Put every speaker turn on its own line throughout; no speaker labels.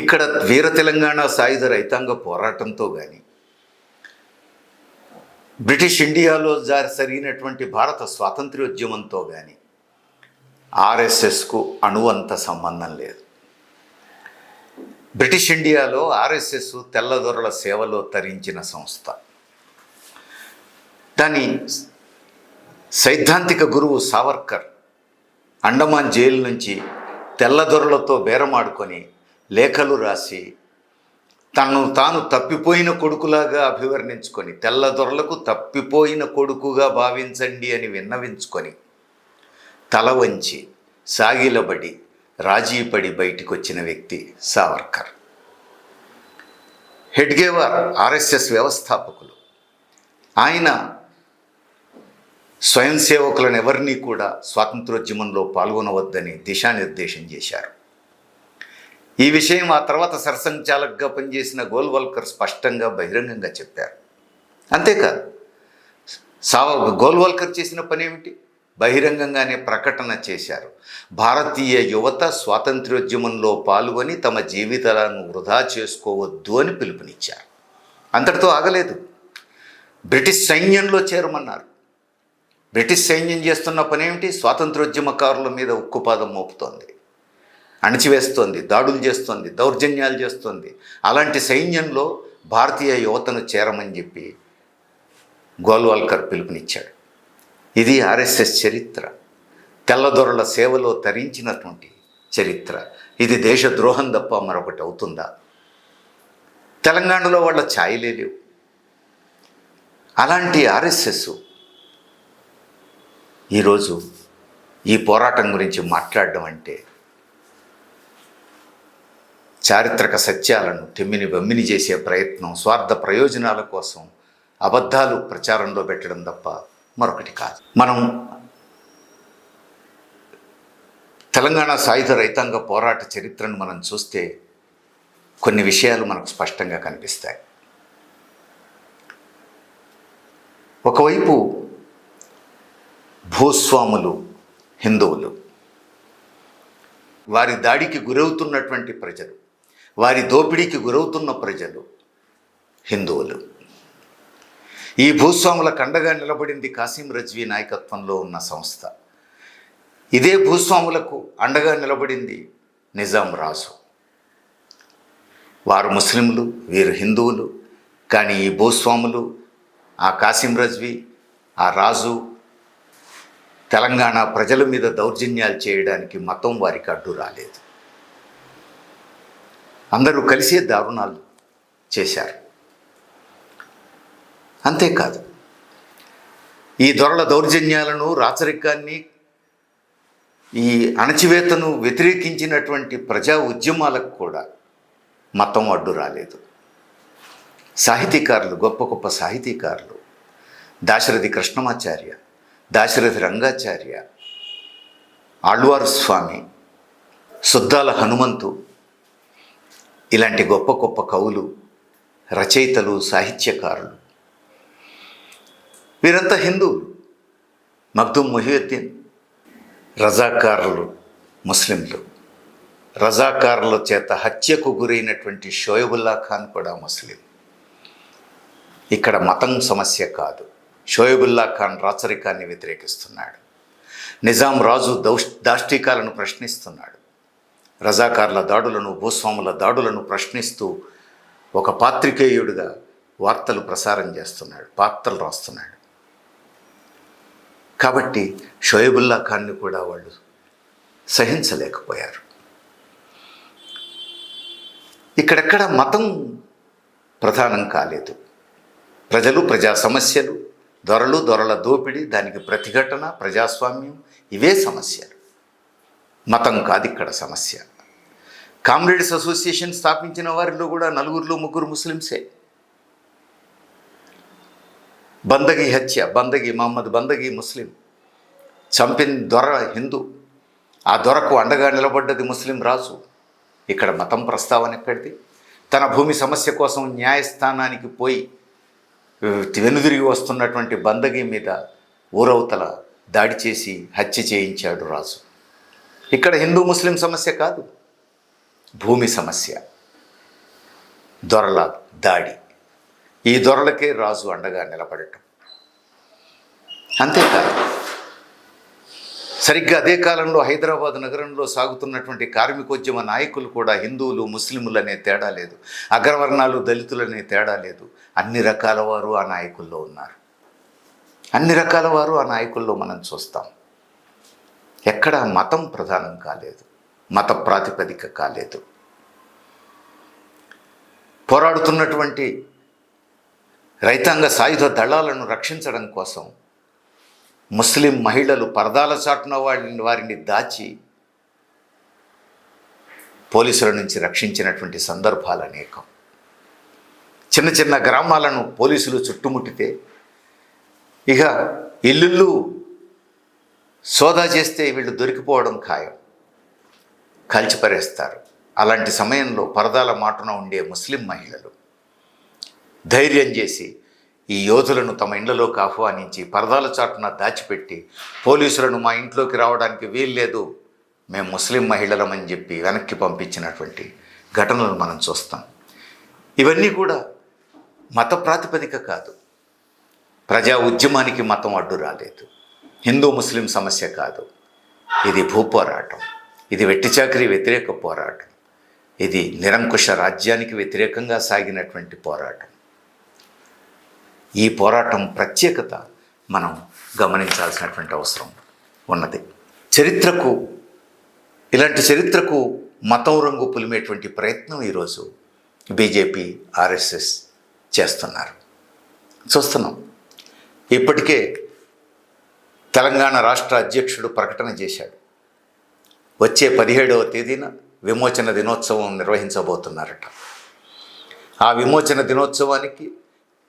ఇక్కడ వీర తెలంగాణ సాయుధ రైతాంగ పోరాటంతో కానీ బ్రిటిష్ ఇండియాలో జారి జరిగినటువంటి భారత స్వాతంత్ర్యోద్యమంతో కానీ ఆర్ఎస్ఎస్కు అణువంత సంబంధం లేదు. బ్రిటిష్ ఇండియాలో ఆర్ఎస్ఎస్ తెల్లదొరల సేవలో తరించిన సంస్థ. దాని సైద్ధాంతిక గురువు సావర్కర్ అండమాన్ జైలు నుంచి తెల్లదొరలతో బేరమాడుకొని లేఖలు రాసి తను తాను తప్పిపోయిన కొడుకులాగా అభివర్ణించుకొని తెల్లదొరలకు తప్పిపోయిన కొడుకుగా భావించండి అని విన్నవించుకొని తల వంచి సాగిలబడి రాజీపడి బయటికి వచ్చిన వ్యక్తి సావర్కర్. హెడ్గేవార్ ఆర్ఎస్ఎస్ వ్యవస్థాపకులు. ఆయన స్వయం సేవకులను ఎవరినీ కూడా స్వాతంత్రోద్యమంలో పాల్గొనవద్దని దిశానిర్దేశం చేశారు. ఈ విషయం ఆ తర్వాత సరసంచాలకుగా పనిచేసిన గోల్వల్కర్ స్పష్టంగా బహిరంగంగా చెప్పారు. అంతేకాదు సావ గోల్వల్కర్ చేసిన పని ఏమిటి బహిరంగంగానే ప్రకటన చేశారు. భారతీయ యువత స్వాతంత్ర్యోద్యమంలో పాల్గొని తమ జీవితాలను వృధా చేసుకోవద్దు అని పిలుపునిచ్చారు. అంతటితో ఆగలేదు. బ్రిటిష్ సైన్యంలో చేరమన్నారు. బ్రిటిష్ సైన్యం చేస్తున్న పనేమిటి? స్వాతంత్రోద్యమకారుల మీద ఉక్కుపాదం మోపుతోంది. అణచివేస్తోంది దాడులు చేస్తోంది దౌర్జన్యాలు చేస్తోంది. అలాంటి సైన్యంలో భారతీయ యువతను చేరమని చెప్పి గోల్వాల్కర్ పిలుపునిచ్చాడు. ఇది ఆర్ఎస్ఎస్ చరిత్ర. తెల్లదొరల సేవలో తరించినటువంటి చరిత్ర. ఇది దేశద్రోహం తప్ప మరొకటి అవుతుందా? తెలంగాణలో వాళ్ళ ఛాయలే లేవు. అలాంటి ఆర్ఎస్ఎస్ ఈరోజు ఈ పోరాటం గురించి మాట్లాడడం అంటే చారిత్రక సత్యాలను తెమ్మిని బమ్మిని చేసే ప్రయత్నం స్వార్థ ప్రయోజనాల కోసం అబద్ధాలు ప్రచారంలో పెట్టడం తప్ప మరొకటి కాదు. మనం తెలంగాణ సాయుధ రైతాంగ పోరాట చరిత్రను మనం చూస్తే కొన్ని విషయాలు మనకు స్పష్టంగా కనిపిస్తాయి. ఒకవైపు భూస్వాములు హిందువులు. వారి దాడికి గురవుతున్నటువంటి ప్రజలు. వారి దోపిడీకి గురవుతున్న ప్రజలు హిందువులు. ఈ భూస్వాములకు అండగా నిలబడింది కాసిం రజ్వీ నాయకత్వంలో ఉన్న సంస్థ. ఇదే భూస్వాములకు అండగా నిలబడింది నిజాం రాజు. వారు ముస్లింలు వీరు హిందువులు కానీ ఈ భూస్వాములు ఆ కాసిం రజ్వీ ఆ రాజు తెలంగాణ ప్రజల మీద దౌర్జన్యాలు చేయడానికి మతం వారికి అడ్డు రాలేదు. అందరూ కలిసే దారుణాలు చేశారు. అంతేకాదు ఈ దొరల దౌర్జన్యాలను రాచరికాన్ని ఈ అణచివేతను వ్యతిరేకించినటువంటి ప్రజా ఉద్యమాలకు కూడా మతం అడ్డు రాలేదు. సాహితీకారులు గొప్ప గొప్ప సాహితీకారులు దాశరథి కృష్ణమాచార్య దాశరథి రంగాచార్య ఆళ్వారు స్వామి సుద్దాల హనుమంతు ఇలాంటి గొప్ప గొప్ప కవులు రచయితలు సాహిత్యకారులు. వీరంతా హిందువులు. మగ్దుమ్ మొహియుద్దీన్ రజాకారులు ముస్లింలు. రజాకారుల చేత హత్యకు గురైనటువంటి షోయబుల్లా ఖాన్ కూడా ముస్లిం. ఇక్కడ మతం సమస్య కాదు. షోయబుల్లా ఖాన్ రాచరికాన్ని వ్యతిరేకిస్తున్నాడు. నిజాం రాజు దౌష్ దాష్టికాలను ప్రశ్నిస్తున్నాడు. రజాకార్ల దాడులను భూస్వాముల దాడులను ప్రశ్నిస్తూ ఒక పాత్రికేయుడిగా వార్తలు ప్రసారం చేస్తున్నాడు పాత్రలు రాస్తున్నాడు. కాబట్టి షోయబుల్లా ఖాన్ని కూడా వాళ్ళు సహించలేకపోయారు. ఇక్కడెక్కడ మతం ప్రధానం కాలేదు. ప్రజలు ప్రజా సమస్యలు దొరలు దొరల దోపిడీ దానికి ప్రతిఘటన ప్రజాస్వామ్యం ఇవే సమస్యలు. మతం కాదు ఇక్కడ సమస్య. కామ్రేడ్స్ అసోసియేషన్ స్థాపించిన వారిలో కూడా నలుగురిలో ముగ్గురు ముస్లింసే బందగి హత్య బందగి మహమ్మద్ బందగి ముస్లిం. చంపిన దొర హిందూ. ఆ దొరకు అండగా నిలబడ్డది ముస్లిం రాజు. ఇక్కడ మతం ప్రస్తావన ఎక్కడిది? తన భూమి సమస్య కోసం న్యాయస్థానానికి పోయి వెనుదిరిగి వస్తున్నటువంటి బందగి మీద ఊరవతల దాడి చేసి హత్య చేయించాడు రాజు. ఇక్కడ హిందూ ముస్లిం సమస్య కాదు. భూమి సమస్య. దొరల దాడి. ఈ దొరలకే రాజు అండగా నిలబడటం. అంతేకాదు సరిగ్గా అదే కాలంలో హైదరాబాద్ నగరంలో సాగుతున్నటువంటి కార్మికోద్యమ నాయకులు కూడా హిందువులు ముస్లింలు అనే తేడా లేదు. అగ్రవర్ణాలు దళితులనే తేడా లేదు. అన్ని రకాల వారు ఆ నాయకుల్లో ఉన్నారు. అన్ని రకాల వారు ఆ నాయకుల్లో మనం చూస్తాం. ఎక్కడ మతం ప్రధానం కాలేదు మత ప్రాతిపదిక కాలేదు. పోరాడుతున్నటువంటి రైతాంగ సాయుధ దళాలను రక్షించడం కోసం ముస్లిం మహిళలు పరదాల చాటున వాడిని వారిని దాచి పోలీసుల నుంచి రక్షించినటువంటి సందర్భాలు అనేకం. చిన్న చిన్న గ్రామాలను పోలీసులు చుట్టుముట్టితే ఇక ఇల్లుళ్ళు సోదా చేస్తే వీళ్ళు దొరికిపోవడం ఖాయం. కలిచిపరేస్తారు. అలాంటి సమయంలో పరదాల మాటున ఉండే ముస్లిం మహిళలు ధైర్యం చేసి ఈ యోధులను తమ ఇండ్లలోకి ఆహ్వానించి పరదాల చాటున దాచిపెట్టి పోలీసులను మా ఇంట్లోకి రావడానికి వీల్లేదు. మేము ముస్లిం మహిళలమని చెప్పి వెనక్కి పంపించినటువంటి ఘటనలు మనం చూస్తాం. ఇవన్నీ కూడా మత ప్రాతిపదిక కాదు. ప్రజా ఉద్యమానికి మతం అడ్డు రాలేదు. హిందూ ముస్లిం సమస్య కాదు. ఇది భూపోరాటం. ఇది వెట్టి చాకరీ వ్యతిరేక పోరాటం. ఇది నిరంకుశ రాజ్యానికి వ్యతిరేకంగా సాగినటువంటి పోరాటం. ఈ పోరాటం ప్రత్యేకత మనం గమనించాల్సినటువంటి అవసరం ఉన్నది. చరిత్రకు ఇలాంటి చరిత్రకు మతం రంగు పులిమేటువంటి ప్రయత్నం ఈరోజు బీజేపీ ఆర్ఎస్ఎస్ చేస్తున్నారు. చూస్తున్నాం. ఇప్పటికే తెలంగాణ రాష్ట్ర అధ్యక్షుడు ప్రకటన చేశాడు. వచ్చే పదిహేడవ తేదీన విమోచన దినోత్సవం నిర్వహించబోతున్నారట. ఆ విమోచన దినోత్సవానికి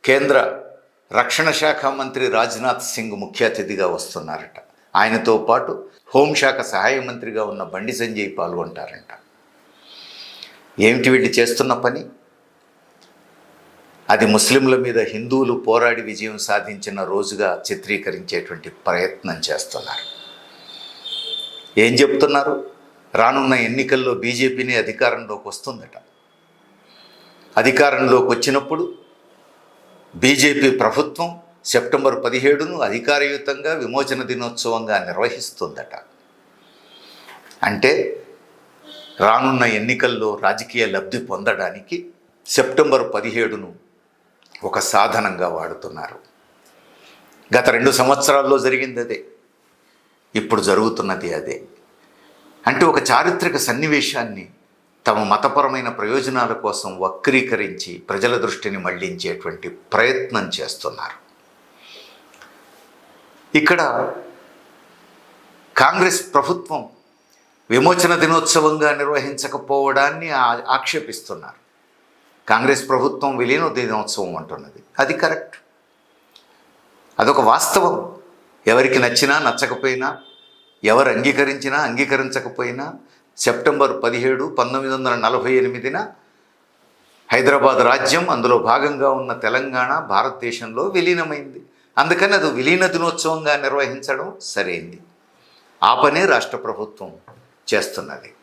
కేంద్ర రక్షణ శాఖ మంత్రి రాజ్నాథ్ సింగ్ ముఖ్య అతిథిగా వస్తున్నారట. ఆయనతో పాటు హోంశాఖ సహాయ మంత్రిగా ఉన్న బండి సంజయ్ పాల్గొంటారంట. ఏమిటి వీళ్ళు చేస్తున్న పని? అది ముస్లింల మీద హిందువులు పోరాడి విజయం సాధించిన రోజుగా చిత్రీకరించేటువంటి ప్రయత్నం చేస్తున్నారు. ఏం చెప్తున్నారు? రానున్న ఎన్నికల్లో బీజేపీని అధికారంలోకి వస్తుందట. అధికారంలోకి వచ్చినప్పుడు బీజేపీ ప్రభుత్వం సెప్టెంబర్ పదిహేడును అధికారయుతంగా విమోచన దినోత్సవంగా నిర్వహిస్తుందట. అంటే రానున్న ఎన్నికల్లో రాజకీయ లబ్ధి పొందడానికి సెప్టెంబర్ పదిహేడును ఒక సాధనంగా వాడుతున్నారు. గత రెండు సంవత్సరాల్లో జరిగింది అదే. ఇప్పుడు జరుగుతున్నది అదే. అంటే ఒక చారిత్రక సన్నివేశాన్ని తమ మతపరమైన ప్రయోజనాల కోసం వక్రీకరించి ప్రజల దృష్టిని మళ్ళించేటువంటి ప్రయత్నం చేస్తున్నారు. ఇక్కడ కాంగ్రెస్ ప్రభుత్వం విమోచన దినోత్సవంగా నిర్వహించకపోవడాన్ని ఆక్షేపిస్తున్నారు. కాంగ్రెస్ ప్రభుత్వం విలీన దినోత్సవం అంటున్నది. అది కరెక్ట్. అదొక వాస్తవం. ఎవరికి నచ్చినా నచ్చకపోయినా ఎవరు అంగీకరించినా అంగీకరించకపోయినా సెప్టెంబర్ పదిహేడు పంతొమ్మిది వందల నలభై ఎనిమిదిన హైదరాబాద్ రాజ్యం అందులో భాగంగా ఉన్న తెలంగాణ భారతదేశంలో విలీనమైంది. అందుకని అది విలీన దినోత్సవంగా నిర్వహించడం సరైంది. ఆ పనే రాష్ట్ర ప్రభుత్వం చేస్తున్నది.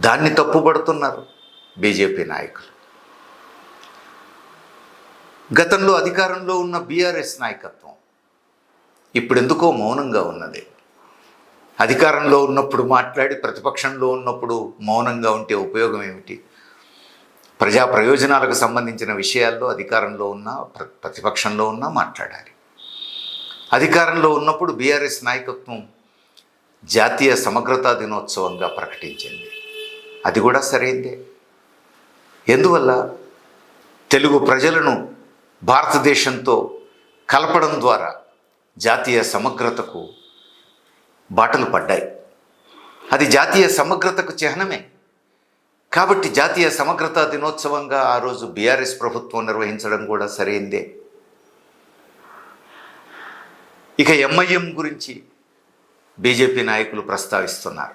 దాన్ని తప్పుపడుతున్నారు బీజేపీ నాయకులు. గతంలో అధికారంలో ఉన్న బీఆర్ఎస్ నాయకత్వం ఇప్పుడు ఎందుకో మౌనంగా ఉన్నది. అధికారంలో ఉన్నప్పుడు మాట్లాడి ప్రతిపక్షంలో ఉన్నప్పుడు మౌనంగా ఉంటే ఉపయోగం ఏమిటి? ప్రజా ప్రయోజనాలకు సంబంధించిన విషయాల్లో అధికారంలో ఉన్న ప్ర- ప్రతిపక్షంలో ఉన్నా మాట్లాడాలి. అధికారంలో ఉన్నప్పుడు బీఆర్ఎస్ నాయకత్వం జాతీయ సమగ్రతా దినోత్సవంగా ప్రకటించింది. అది కూడా సరైందే. ఎందువల్ల? తెలుగు ప్రజలను భారతదేశంతో కలపడం ద్వారా జాతీయ సమగ్రతకు బాటలు పడ్డాయి. అది జాతీయ సమగ్రతకు చిహ్నమే. కాబట్టి జాతీయ సమగ్రతా దినోత్సవంగా ఆ రోజు బీఆర్ఎస్ ప్రభుత్వం నిర్వహించడం కూడా సరైందే. ఇక ఎంఐఎం గురించి బీజేపీ నాయకులు ప్రస్తావిస్తున్నారు.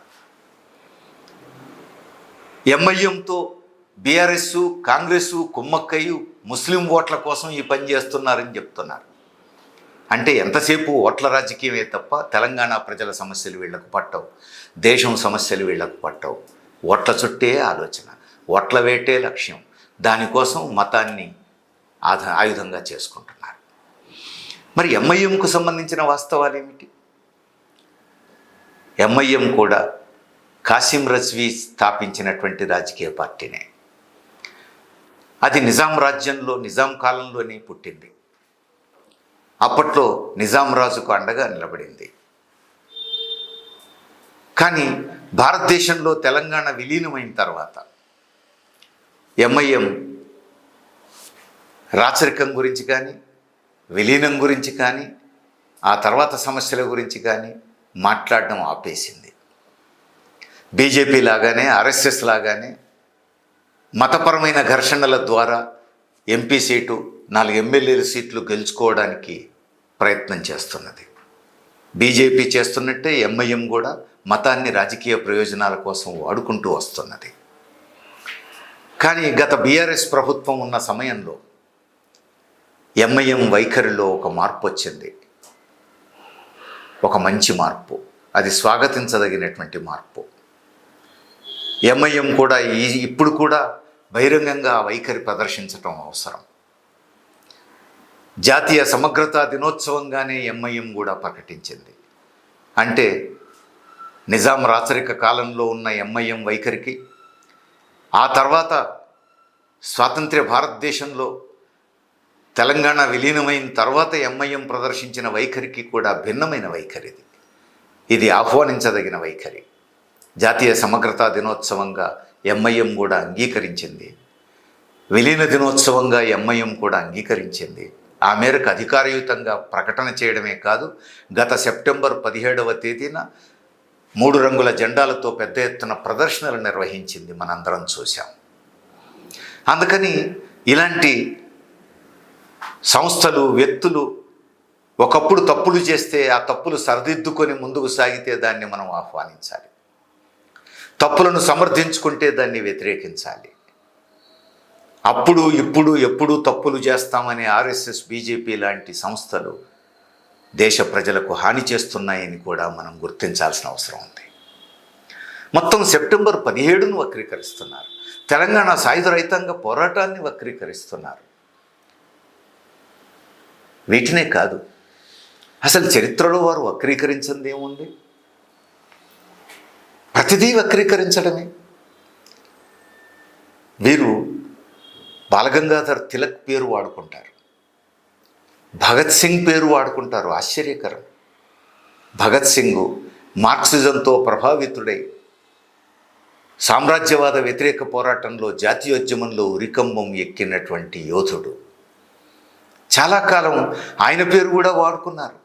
ఎంఐఎంతో బీఆర్ఎస్ కాంగ్రెస్ కుమ్మక్కయ్య ముస్లిం ఓట్ల కోసం ఈ పని చేస్తున్నారని చెప్తున్నారు. అంటే ఎంతసేపు ఓట్ల రాజకీయమే తప్ప తెలంగాణ ప్రజల సమస్యలు వీళ్ళకు పట్టవు. దేశం సమస్యలు వీళ్ళకు పట్టవు. ఓట్ల చుట్టే ఆలోచన. ఓట్ల వేటే లక్ష్యం. దానికోసం మతాన్ని ఆధ ఆయుధంగా చేసుకుంటున్నారు. మరి ఎంఐఎంకు సంబంధించిన వాస్తవాలు ఏమిటి? ఎంఐఎం కూడా కాసిం రజ్వీ స్థాపించినటువంటి రాజకీయ పార్టీనే. అది నిజాం రాజ్యంలో నిజాం కాలంలోనే పుట్టింది. అప్పట్లో నిజాం రాజుకు అండగా నిలబడింది. కానీ భారతదేశంలో తెలంగాణ విలీనమైన తర్వాత ఎంఐఎం రాచరికం గురించి కానీ విలీనం గురించి కానీ ఆ తర్వాత సమస్యల గురించి కానీ మాట్లాడడం ఆపేసింది. బీజేపీ లాగానే ఆర్ఎస్ఎస్ లాగానే మతపరమైన ఘర్షణల ద్వారా ఎంపీ సీటు నాలుగు ఎమ్మెల్యేల సీట్లు గెలుచుకోవడానికి ప్రయత్నం చేస్తున్నది. బీజేపీ చేస్తున్నట్టే ఎంఐఎం కూడా మతాన్ని రాజకీయ ప్రయోజనాల కోసం వాడుకుంటూ వస్తున్నది. కానీ గత బీఆర్ఎస్ ప్రభుత్వం ఉన్న సమయంలో ఎంఐఎం వైఖరిలో ఒక మార్పు వచ్చింది. ఒక మంచి మార్పు. అది స్వాగతించదగినటువంటి మార్పు. ఎంఐఎం కూడా ఈ ఇప్పుడు కూడా బహిరంగంగా వైఖరి ప్రదర్శించటం అవసరం. జాతీయ సమగ్రతా దినోత్సవంగానే ఎంఐఎం కూడా ప్రకటించింది. అంటే నిజాం రాచరిక కాలంలో ఉన్న ఎంఐఎం వైఖరికి ఆ తర్వాత స్వాతంత్ర్య భారతదేశంలో తెలంగాణ విలీనమైన తర్వాత ఎంఐఎం ప్రదర్శించిన వైఖరికి కూడా భిన్నమైన వైఖరి ఇది. ఇది ఆహ్వానించదగిన వైఖరి. జాతీయ సమగ్రతా దినోత్సవంగా ఎంఐఎం కూడా అంగీకరించింది. విలీన దినోత్సవంగా ఎంఐఎం కూడా అంగీకరించింది. ఆ మేరకు అధికారయుతంగా ప్రకటన చేయడమే కాదు గత సెప్టెంబర్ పదిహేడవ తేదీన మూడు రంగుల జెండాలతో పెద్ద ఎత్తున ప్రదర్శనలు నిర్వహించింది మనందరం చూశాం. అందుకని ఇలాంటి సంస్థలు వ్యక్తులు ఒకప్పుడు తప్పులు చేస్తే ఆ తప్పులు సరిదిద్దుకొని ముందుకు సాగితే దాన్ని మనం ఆహ్వానించాలి. తప్పులను సమర్థించుకుంటే దాన్ని వ్యతిరేకించాలి. అప్పుడు ఇప్పుడు ఎప్పుడు తప్పులు చేస్తామనే ఆర్ఎస్ఎస్ బీజేపీ లాంటి సంస్థలు దేశ ప్రజలకు హాని చేస్తున్నాయని కూడా మనం గుర్తించాల్సిన అవసరం ఉంది. మొత్తం సెప్టెంబర్ పదిహేడును వక్రీకరిస్తున్నారు. తెలంగాణ సాయుధ రైతాంగ పోరాటాన్ని వక్రీకరిస్తున్నారు. వీటినే కాదు అసలు చరిత్రలో వారు వక్రీకరించింది ఏముంది ప్రతిదీ వక్రీకరించడమే. వీరు బాలగంగాధర్ తిలక్ పేరు వాడుకుంటారు. భగత్ సింగ్ పేరు వాడుకుంటారు. ఆశ్చర్యకరం. భగత్ సింగ్ మార్క్సిజంతో ప్రభావితుడై సామ్రాజ్యవాద వ్యతిరేక పోరాటంలో జాతీయోద్యమంలో ఉరికంబం ఎక్కినటువంటి యోధుడు. చాలా కాలం ఆయన పేరు కూడా వాడుకున్నారు.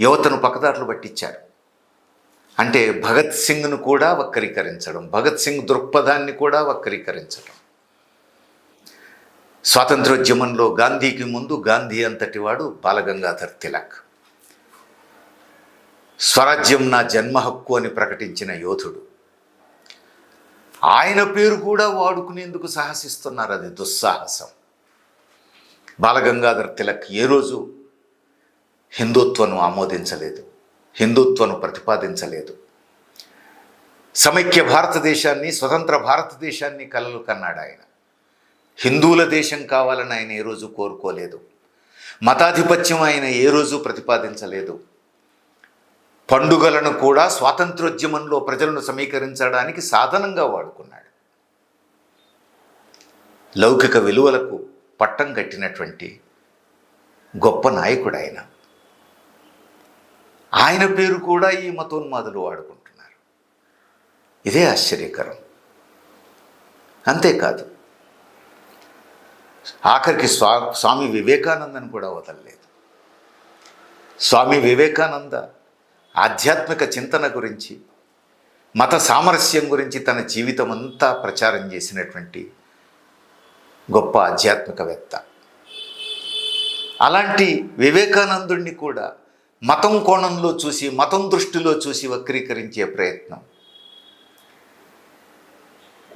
యువతను పక్కదారులు పట్టించారు. అంటే భగత్ సింగ్ను కూడా వక్రీకరించడం భగత్ సింగ్ దృక్పథాన్ని కూడా వక్రీకరించడం. స్వాతంత్రోద్యమంలో గాంధీకి ముందు గాంధీ అంతటి వాడు బాలగంగాధర్ తిలక్. స్వరాజ్యం నా జన్మ హక్కు అని ప్రకటించిన యోధుడు. ఆయన పేరు కూడా వాడుకునేందుకు సాహసిస్తున్నారు అది దుస్సాహసం. బాలగంగాధర్ తిలక్ ఏ రోజు హిందుత్వను ఆమోదించలేదు. హిందుత్వను ప్రతిపాదించలేదు. సమైక్య భారతదేశాన్ని స్వతంత్ర భారతదేశాన్ని కలలు కన్నాడు ఆయన. హిందువుల దేశం కావాలని ఆయన ఏ రోజు కోరుకోలేదు. మతాధిపత్యం ఆయన ఏ రోజు ప్రతిపాదించలేదు. పండుగలను కూడా స్వాతంత్రోద్యమంలో ప్రజలను సమీకరించడానికి సాధనంగా వాడుకున్నాడు. లౌకిక విలువలకు పట్టం కట్టినటువంటి గొప్ప నాయకుడు ఆయన. ఆయన పేరు కూడా ఈ మతోన్మాదులు వాడుకుంటున్నారు. ఇదే ఆశ్చర్యకరం. అంతేకాదు ఆఖరికి స్వా స్వామి వివేకానందని కూడా వదలలేదు. స్వామి వివేకానంద ఆధ్యాత్మిక చింతన గురించి మత సామరస్యం గురించి తన జీవితం అంతా ప్రచారం చేసినటువంటి గొప్ప ఆధ్యాత్మికవేత్త. అలాంటి వివేకానందుణ్ణి కూడా మతం కోణంలో చూసి మతం దృష్టిలో చూసి వక్రీకరించే ప్రయత్నం.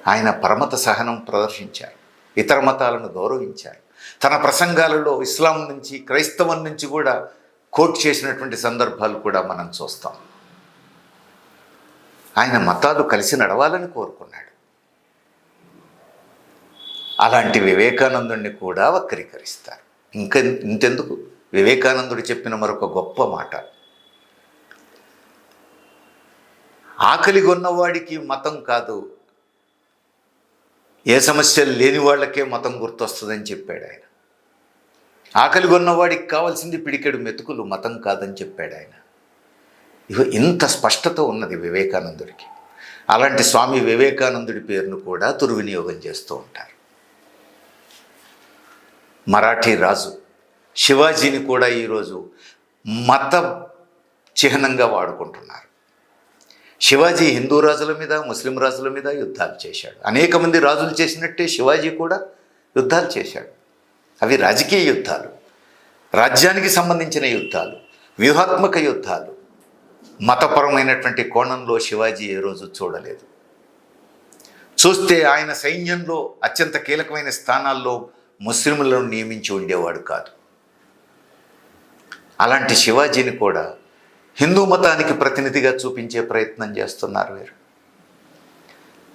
ఆయన పరమత సహనం ప్రదర్శించారు ఇతర మతాలను గౌరవించారు. తన ప్రసంగాలలో ఇస్లాం నుంచి క్రైస్తవం నుంచి కూడా కోట్ చేసినటువంటి సందర్భాలు కూడా మనం చూస్తాం. ఆయన మతాలు కలిసి నడవాలని కోరుకున్నాడు. అలాంటి వివేకానందుణ్ణి కూడా వక్రీకరిస్తారు. ఇంకా ఇంతెందుకు వివేకానందుడు చెప్పిన మరొక గొప్ప మాట. ఆకలి కొన్నవాడికి మతం కాదు ఏ సమస్యలు లేని వాళ్ళకే మతం గుర్తొస్తుందని చెప్పాడు ఆయన. ఆకలిగొన్నవాడికి కావాల్సింది పిడికెడు మెతుకులు మతం కాదని చెప్పాడు ఆయన. ఇగో ఇంత స్పష్టత ఉన్నది వివేకానందుడికి. అలాంటి స్వామి వివేకానందుడి పేరును కూడా దుర్వినియోగం చేస్తూ ఉంటారు. మరాఠీ రాజు శివాజీని కూడా ఈరోజు మత చిహ్నంగా వాడుకుంటున్నారు. శివాజీ హిందూ రాజుల మీద ముస్లిం రాజుల మీద యుద్ధాలు చేశాడు. అనేక మంది రాజులు చేసినట్టే శివాజీ కూడా యుద్ధాలు చేశాడు. అవి రాజకీయ యుద్ధాలు రాజ్యానికి సంబంధించిన యుద్ధాలు వ్యూహాత్మక యుద్ధాలు. మతపరమైనటువంటి కోణంలో శివాజీ ఏ రోజు చూడలేదు. చూస్తే ఆయన సైన్యంలో అత్యంత కీలకమైన స్థానాల్లో ముస్లింలను నియమించి ఉండేవాడు కాదు. అలాంటి శివాజీని కూడా హిందూ మతానికి ప్రతినిధిగా చూపించే ప్రయత్నం చేస్తున్నారు వీరు.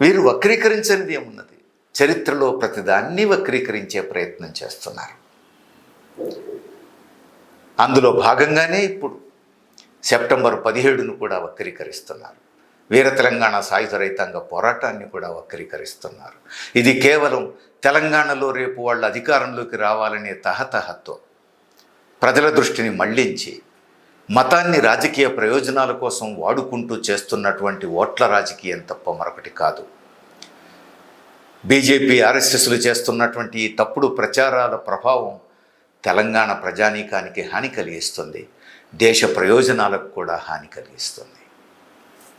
వీరు వక్రీకరించనిది ఏమున్నది? చరిత్రలో ప్రతిదాన్ని వక్రీకరించే ప్రయత్నం చేస్తున్నారు. అందులో భాగంగానే ఇప్పుడు సెప్టెంబర్ పదిహేడును కూడా వక్రీకరిస్తున్నారు. వీర తెలంగాణ సాయుధ రైతాంగ పోరాటాన్ని కూడా వక్రీకరిస్తున్నారు. ఇది కేవలం తెలంగాణలో రేపు వాళ్ళ అధికారంలోకి రావాలనే తహతహతో ప్రజల దృష్టిని మళ్ళించి మతాన్ని రాజకీయ ప్రయోజనాల కోసం వాడుకుంటూ చేస్తున్నటువంటి ఓట్ల రాజకీయం తప్ప మరొకటి కాదు. బీజేపీ ఆర్ఎస్ఎస్లు చేస్తున్నటువంటి ఈ తప్పుడు ప్రచారాల ప్రభావం తెలంగాణ ప్రజానీకానికి హాని కలిగిస్తుంది. దేశ ప్రయోజనాలకు కూడా హాని కలిగిస్తుంది.